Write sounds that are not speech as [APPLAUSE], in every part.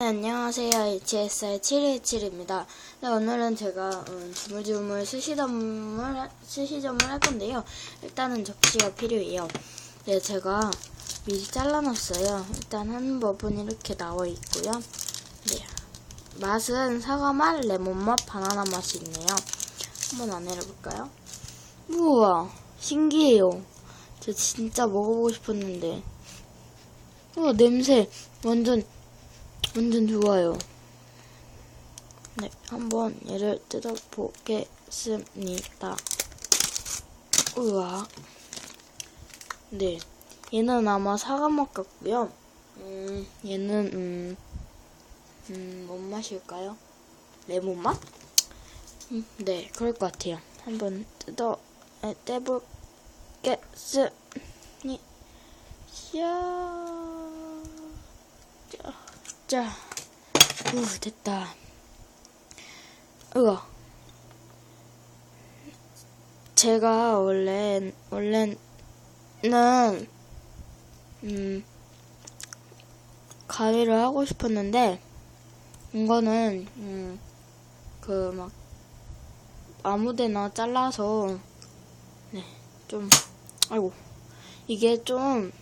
네, 안녕하세요. HSR 717입니다. 네, 오늘은 제가 음, 주물주물 수시점을, 수시점을 할 건데요. 일단은 접시가 필요해요. 네, 제가 미리 잘라놨어요. 일단 한 법은 이렇게 나와 있고요. 네. 맛은 사과 맛, 레몬 맛, 바나나 맛이 있네요. 한번 안 내려볼까요? 우와, 신기해요. 저 진짜 먹어보고 싶었는데. 우와, 냄새 완전 완전 좋아요. 네, 한번 얘를 뜯어보겠습니다. 우와. 네, 얘는 아마 사과 맛 같고요. 음, 얘는 음, 음, 뭔 맛일까요? 레몬 맛? 음, 네, 그럴 것 같아요. 한번 뜯어 에, 떼볼겠습니다. 자. 자, 우 됐다. 우와. 제가 원래 원래는 음 가위를 하고 싶었는데 이거는 음 그 막 아무데나 잘라서 네 좀 아이고 이게 좀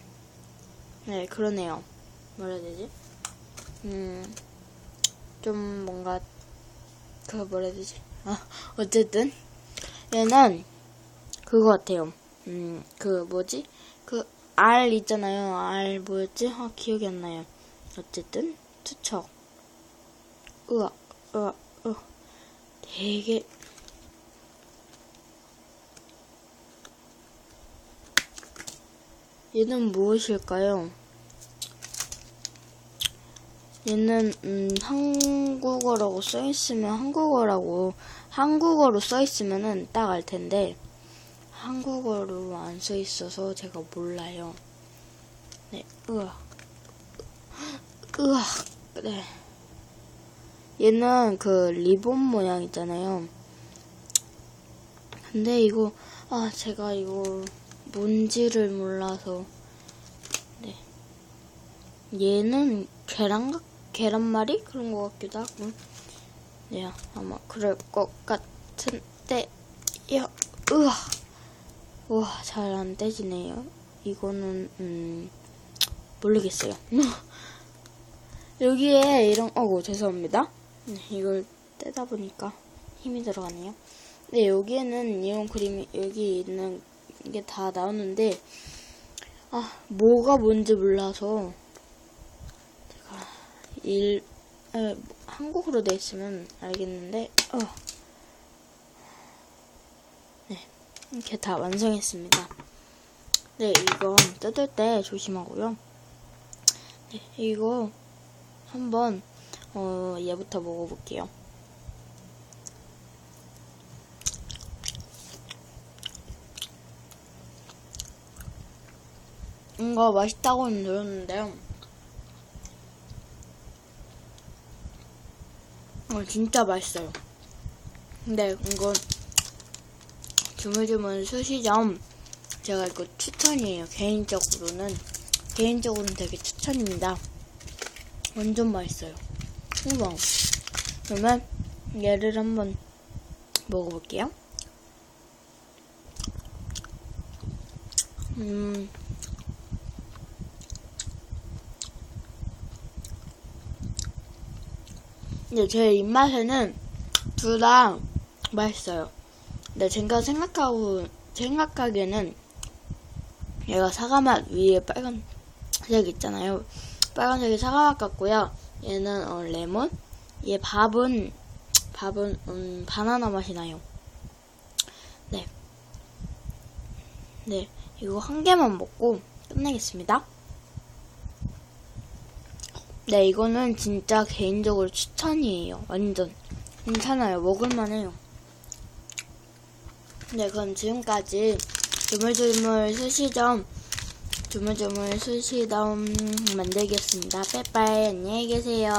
네 그러네요 뭐라 해야 되지? 음, 좀 뭔가, 그 뭐라 해야 되지? 아, [LAUGHS] 어쨌든, 얘는 그거 같아요. 음, 그 뭐지? 그알 있잖아요. 알 뭐였지? 아, 기억이 안 나요. 어쨌든, 투척. 으아, 으아, 으 되게, 얘는 무엇일까요? 얘는 음, 한국어라고 써 있으면 한국어라고 한국어로 써 있으면은 딱 알 텐데 한국어로 안 써 있어서 제가 몰라요. 네, 으아, 으아, 네. 얘는 그 리본 모양 있잖아요. 근데 이거 아 제가 이거 뭔지를 몰라서 네. 얘는 계란 같 계란말이? 그런 것 같기도 하고. 네 아마 그럴 것 같은데 야 으아 우와 잘 안 떼지네요. 이거는 음 모르겠어요. [LAUGHS] 여기에 이런 어고 죄송합니다. 네, 이걸 떼다 보니까 힘이 들어가네요. 네 여기에는 이런 그림이 여기 있는 게 다 나오는데 아 뭐가 뭔지 몰라서 일, 에, 한국어로 돼 있으면 알겠는데, 어. 네. 이렇게 다 완성했습니다. 네, 이건 뜯을 때 조심하고요. 네, 이거 한번, 어, 얘부터 먹어볼게요. 이거 맛있다고는 들었는데요. 어, 진짜 맛있어요. 근데 이건 주물주물 수시점 제가 이거 추천이에요. 개인적으로는 개인적으로는 되게 추천입니다. 완전 맛있어요. 우와. 그러면 얘를 한번 먹어볼게요. 음. 근데 제 입맛에는 둘 다 맛있어요. 근데 제가 생각하고 생각하기에는 얘가 사과맛 위에 빨간색 있잖아요. 빨간색이 사과맛 같고요. 얘는 어, 레몬. 얘 밥은 밥은 음, 바나나 맛이 나요. 네. 네. 이거 한 개만 먹고 끝내겠습니다. 네, 이거는 진짜 개인적으로 추천이에요. 완전. 괜찮아요. 먹을만해요. 네, 그럼 지금까지 조물조물 수시점, 조물조물 수시점 만들기였습니다. 빼빠이, 안녕히 계세요.